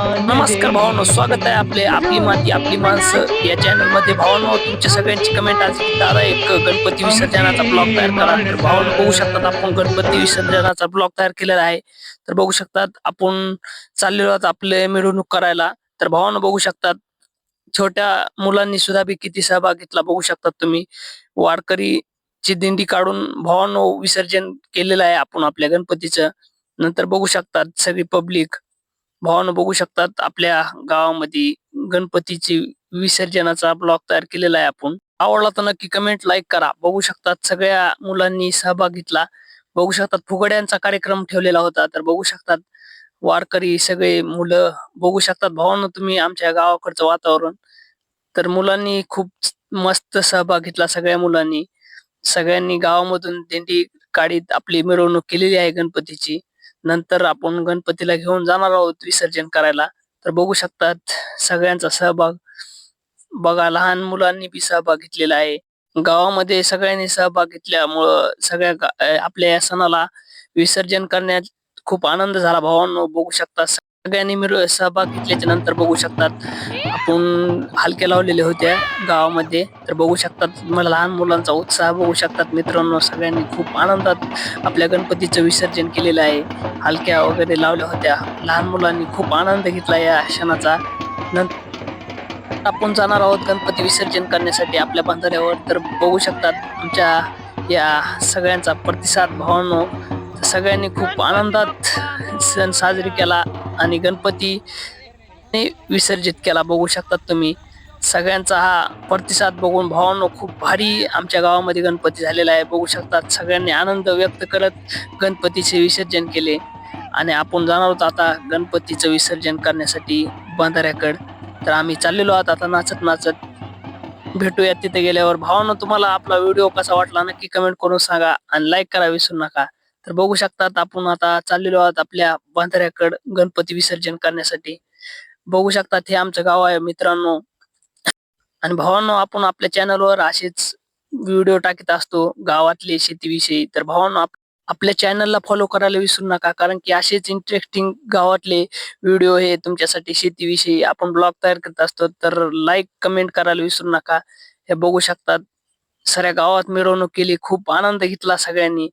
नमस्कार भावांनो स्वागत आहे आपले आपली माती आपली माणसं या चॅनलमध्ये भावांनो तुमच्या सगळ्यांची कमेंट आज दादा एक गणपती विसर्जनाचा ब्लॉग तयार करा. तर भावांनो बघू शकतात आपण गणपती विसर्जनाचा ब्लॉग तयार केलेला आहे. तर बघू शकतात आपण चाललेलो आहोत आपले मिरवणूक करायला. तर भावांनो बघू शकतात छोट्या मुलांनी सुद्धा बी किती सहभाग घेतला. बघू शकतात तुम्ही. वारकरी ची दिंडी काढून भावांनो विसर्जन केलेलं आहे आपण आपल्या गणपतीचं. नंतर बघू शकतात सगळी पब्लिक भावानं बघू शकतात आपल्या गावामध्ये गणपतीची विसर्जनाचा ब्लॉग तयार केलेला आहे आपण. आवडला तर नक्की कमेंट लाईक करा. बघू शकतात सगळ्या मुलांनी सहभाग घेतला. बघू शकतात फुगड्यांचा कार्यक्रम ठेवलेला होता. तर बघू शकतात वारकरी सगळे मुलं. बघू शकतात भावानं तुम्ही आमच्या गावाकडचं वातावरण. तर मुलांनी खूप मस्त सहभाग घेतला सगळ्या मुलांनी. सगळ्यांनी गावामधून दिंडी काढीत आपली मिरवणूक केलेली आहे गणपतीची. नंतर आपण गणपतीला घेऊन जाणार आहोत विसर्जन करायला. तर बघू शकतात सगळ्यांचा सहभाग. बघा लहान मुलांनी बी सहभाग घेतलेला आहे. गावामध्ये सगळ्यांनी सहभाग घेतल्यामुळं सगळ्या गा- आपल्या या सणाला विसर्जन करण्यात खूप आनंद झाला. भावांनो बघू शकतात सगळ्यांनी मिळून सहभाग घेतल्याच्या नंतर बघू शकतात. आपण हलक्या लावलेल्या होत्या गावामध्ये तर बघू शकतात. मला लहान मुलांचा उत्साह बघू शकतात. मित्रांनो सगळ्यांनी खूप आनंदात आपल्या गणपतीचं विसर्जन केलेलं आहे. हलक्या वगैरे लावल्या होत्या. लहान मुलांनी खूप आनंद घेतला या क्षणाचा. नंतर आपण जाणार आहोत गणपती विसर्जन करण्यासाठी आपल्या बंधाऱ्यावर. तर बघू शकतात आमच्या या सगळ्यांचा प्रतिसाद भावांनो. सगळ्यांनी खूप आनंदात सण साजरी केला. आणि गणपती विसर्जित केला. बघू शकतात तुम्ही. सगळ्यांचा हा प्रतिसाद बघून भावांनो खूप भारी आमच्या गावामध्ये गणपती झालेला आहे. बघू शकतात सगळ्यांनी आनंद व्यक्त करत गणपतीचे विसर्जन केले. आणि आपण जाणार आहोत आता गणपतीचं विसर्जन करण्यासाठी बंधाऱ्याकडे. तर आम्ही चाललेलो आहोत आता नाचत नाचत. भेटूया तिथे गेल्यावर. भावानं तुम्हाला आपला व्हिडिओ कसा वाटला नक्की कमेंट करून सांगा आणि लाईक करा विसरू नका. तर बघू शकतात आपण आता चाललेलो आहोत आपल्या बंधाऱ्याकडे गणपती विसर्जन करण्यासाठी. बघू शकतात हे आमचं गाव आहे मित्रांनो. आणि भावांनो आपण आपल्या चॅनलवर असेच व्हिडिओ टाकत असतो गावातले शेतीविषयी. तर भावांनो आपल्या चॅनलला फॉलो करायला विसरू नका कारण की असेच इंटरेस्टिंग गावातले व्हिडिओ हे तुमच्यासाठी शेतीविषयी आपण ब्लॉग तयार करत असतो. तर लाईक कमेंट करायला विसरू नका. हे बघू शकतात. साऱ्या गावात मिरवणूक केली खूप आनंद घेतला सगळ्यांनी.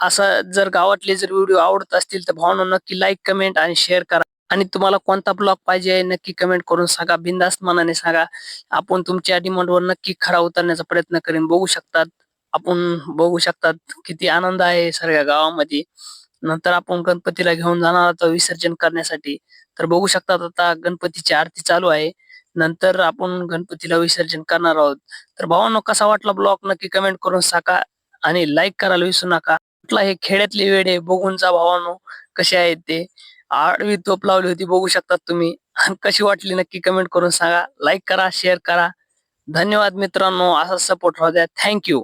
असा जर गावातले जर व्हिडिओ आवडत असतील तर भावना नक्की लाईक कमेंट आणि शेअर करा. आणि तुम्हाला कोणता ब्लॉग पाहिजे नक्की कमेंट करून सांगा. बिंदास्त मनाने सांगा. आपण तुमच्या डिमांडवर नक्की खरा उतरण्याचा प्रयत्न करेन. बघू शकतात. आपण बघू शकतात किती आनंद आहे सगळ्या गावामध्ये. नंतर आपण गणपतीला घेऊन जाणार आहोत विसर्जन करण्यासाठी. तर बघू शकतात आता गणपतीची आरती चालू आहे. नंतर आपण गणपतीला विसर्जन करणार आहोत. तर भावांनो कसा वाटला ब्लॉग नक्की कमेंट करून सांगा. आणि लाईक करायला विसरू नका. कुठला हे वेळ आहे बघून जा भावानो कसे आहेत ते. आडवी तोप लावली होती बघू शकतात तुम्ही. आणि कशी वाटली नक्की कमेंट करून सांगा. लाईक करा शेअर करा. धन्यवाद मित्रांनो. असा सपोर्ट राहू द्या. थँक्यू